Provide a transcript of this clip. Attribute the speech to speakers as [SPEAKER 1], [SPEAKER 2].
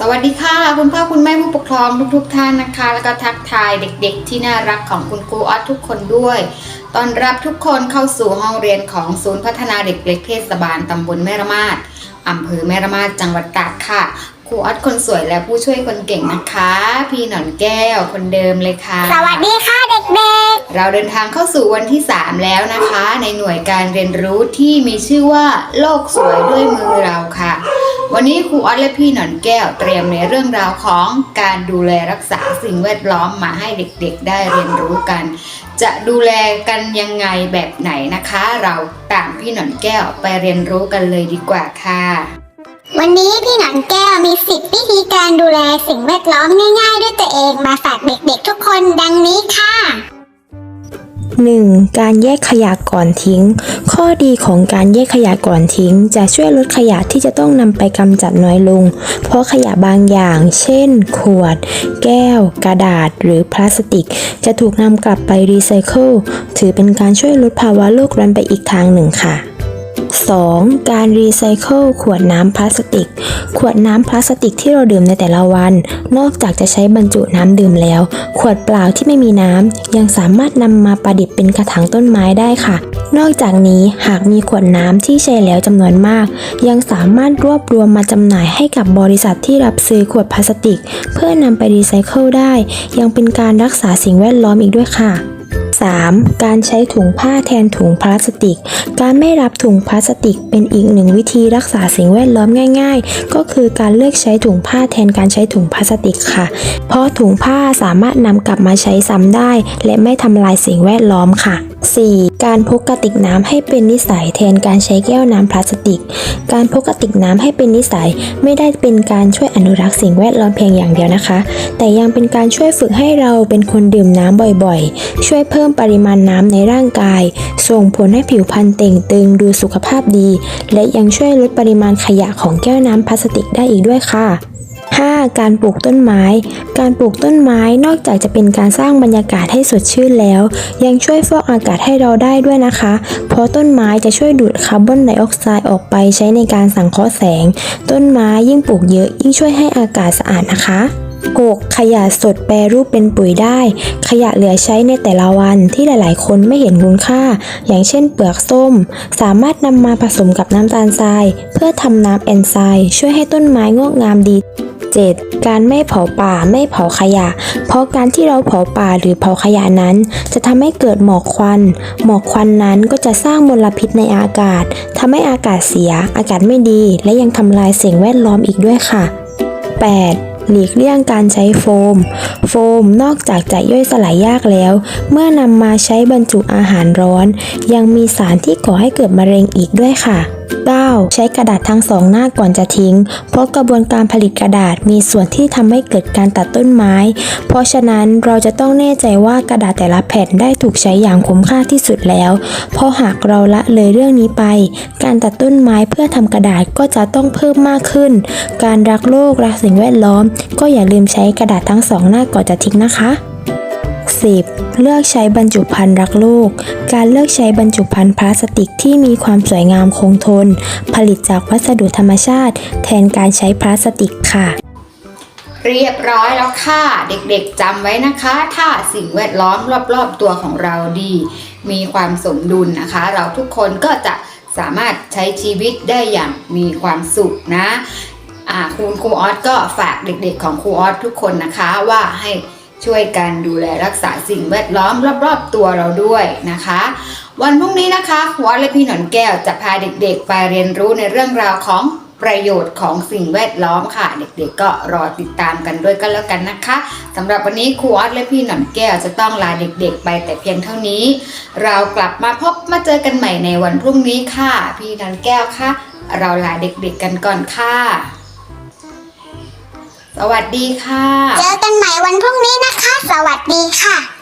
[SPEAKER 1] สวัสดีค่ะ คุณพ่อคุณแม่ผู้ปกครองทุกๆทท่านนะคะ แล้วก็ทักทายเด็กๆ ที่น่ารักของคุณครูออสทุกคนด้วยต้อนรับทุกคนเข้าสู่ห้องเรียนของศูนย์พัฒนาเด็กเล็กเทศบาลตำบลแม่ระมาดอำเภอแม่ระมาดจังหวัดตากค่ะครูออสคนสวยและผู้ช่วยคนเก่งนะคะ พี่หนอนแก้วคนเดิมเลยค่ะ
[SPEAKER 2] สวัสดีค่ะเด็ก
[SPEAKER 1] เราเดินทางเข้าสู่วันที่ 3 แล้วนะคะ ในหน่วยการเรียนรู้ที่มีชื่อว่า โลกสวยด้วยมือเราค่ะ วันนี้ครูออสและพี่หนอนแก้วเตรียมในเรื่องราวของการดูแลรักษาสิ่งแวดล้อมมาให้เด็กๆ ได้เรียนรู้กัน จะดูแลกันยังไงแบบไหนนะคะ เราตามพี่หนอนแก้วไปเรียนรู้กันเลยดีกว่าค่ะ
[SPEAKER 2] วันนี้พี่หนอนแก้วมีสิบวิธีการดูแลสิ่งแวดล้อมง่าย ๆ ด้วยตัวเองมาฝากเด็กๆทุกคนดังนี้ค่ะ
[SPEAKER 3] 1. การแยกขยะก่อนทิ้ง ข้อดีของการแยกขยะก่อนทิ้ง จะช่วยลดขยะที่จะต้องนำไปกำจัดน้อยลง เพราะขยะบางอย่าง เช่น ขวด แก้ว กระดาษ หรือพลาสติก จะถูกนำกลับไปรีไซเคิล ถือเป็นการช่วยลดภาวะโลกร้อนไปอีกทางหนึ่งค่ะ 2. การรีไซเคิลขวดน้ำพลาสติก ขวดน้ำพลาสติกที่เราดื่มในแต่ละวัน นอกจากจะใช้บรรจุน้ำดื่มแล้ว ขวดเปล่าที่ไม่มีน้ำยังสามารถนำมาประดิษฐ์เป็นกระถางต้นไม้ได้ค่ะ นอกจากนี้หากมีขวดน้ำที่ใช้แล้วจำนวนมาก ยังสามารถรวบรวมมาจำหน่ายให้กับบริษัทที่รับซื้อขวดพลาสติก เพื่อนำไปรีไซเคิลได้ ยังเป็นการรักษาสิ่งแวดล้อมอีกด้วยค่ะ 3. การใช้ถุงผ้าแทนถุงพลาสติก การไม่รับถุงพลาสติกเป็นอีกหนึ่งวิธีรักษาสิ่งแวดล้อมง่าย ๆ ก็คือการเลือกใช้ถุงผ้าแทนการใช้ถุงพลาสติกค่ะ เพราะถุงผ้าสามารถนำกลับมาใช้ซ้ำได้ และไม่ทำลายสิ่งแวดล้อมค่ะ 4. การพกกระติกน้ำให้เป็นนิสัยแทนการใช้แก้วน้ำพลาสติก การพกกระติกน้ำให้เป็นนิสัยไม่ได้เป็นการช่วยอนุรักษ์สิ่งแวดล้อมเพียงอย่างเดียวนะคะ แต่ยังเป็นการช่วยฝึกให้เราเป็นคนดื่มน้ำบ่อยๆ ช่วยเพิ่มปริมาณน้ำในร่างกาย ส่งผลให้ผิวพรรณเต่งตึงดูสุขภาพดี และยังช่วยลดปริมาณขยะของแก้วน้ำพลาสติกได้อีกด้วยค่ะ 5. การปลูกต้นไม้ การปลูกต้นไม้นอกจากจะเป็นการสร้างบรรยากาศให้สดชื่นแล้ว ยังช่วยฟอกอากาศให้เราได้ด้วยนะคะ เพราะต้นไม้จะช่วยดูดคาร์บอนไดออกไซด์ออกไปใช้ในการสังเคราะห์แสง ต้นไม้ยิ่งปลูกเยอะยิ่งช่วยให้อากาศสะอาดนะคะ 6. ขยะสดแปรรูปเป็นปุ๋ยได้ ขยะเหลือใช้ในแต่ละวันที่หลาย ๆ คนไม่เห็นคุณค่า อย่างเช่นเปลือกส้ม สามารถนำมาผสมกับน้ำตาลทราย เพื่อทำน้ำแอนไซม์ช่วยให้ต้นไม้งอกงามดี 7. การไม่เผาป่าไม่เผาขยะ เพราะการที่เราเผาป่าหรือเผาขยะนั้น จะทำให้เกิดหมอกควัน หมอกควันนั้นก็จะสร้างมลพิษในอากาศทำให้อากาศเสีย อากาศไม่ดี และยังทำลายสิ่งแวดล้อมอีกด้วยค่ะ 8. หลีกเลี่ยงการใช้โฟม โฟมนอกจากจะย่อยสลายยากแล้ว เมื่อนำมาใช้บรรจุอาหารร้อน ยังมีสารที่ก่อให้เกิดมะเร็งอีกด้วยค่ะ 9. ใช้กระดาษทั้งสองหน้าก่อนจะทิ้ง เพราะกระบวนการผลิตกระดาษมีส่วนที่ทำให้เกิดการตัดต้นไม้ เพราะฉะนั้นเราจะต้องแน่ใจว่ากระดาษแต่ละแผ่นได้ถูกใช้อย่างคุ้มค่าที่สุดแล้ว เพราะหากเราละเลยเรื่องนี้ไป การตัดต้นไม้เพื่อทำกระดาษก็จะต้องเพิ่มมากขึ้น การรักโลกรักสิ่งแวดล้อม ก็อย่าลืมใช้กระดาษทั้งสองหน้าก่อนจะทิ้งนะคะ 10. เลือกใช้บรรจุภัณฑ์รักโลก การเลือกใช้บรรจุภัณฑ์พลาสติกที่มีความสวยงามคงทน ผลิตจากวัสดุธรรมชาติ แทนการใช้พลาสติกค่ะ
[SPEAKER 1] เรียบร้อยแล้วค่ะ เด็กๆจำไว้นะคะ ถ้าสิ่งแวดล้อมรอบๆตัวของเราดี มีความสมดุลนะคะ เราทุกคนก็จะสามารถใช้ชีวิตได้อย่างมีความสุขนะคุณครูออสก็ฝากเด็กๆของครูออสทุกคนนะคะว่าให้ ช่วยกันดูแลรักษาสิ่งแวดล้อมรอบๆตัวเราด้วยนะคะ วันพรุ่งนี้นะคะครูออสและพี่หนอนแก้วจะพาเด็กๆ ไปเรียนรู้ในเรื่องราวของประโยชน์ของสิ่งแวดล้อมค่ะ เด็กๆก็รอติดตามกันด้วยกันแล้วกันนะคะสำหรับวันนี้ครูออสและพี่หนอนแก้วจะต้องลาเด็กๆ ไปแต่เพียงเท่านี้ เรากลับมาพบมาเจอกันใหม่ในวันพรุ่งนี้ค่ะ พี่หนอนแก้วค่ะ เราลาเด็กๆกันก่อนค่ะ สวัสดีค่ะ
[SPEAKER 2] เจอกันใหม่วันพรุ่งนี้นะคะ สวัสดีค่ะ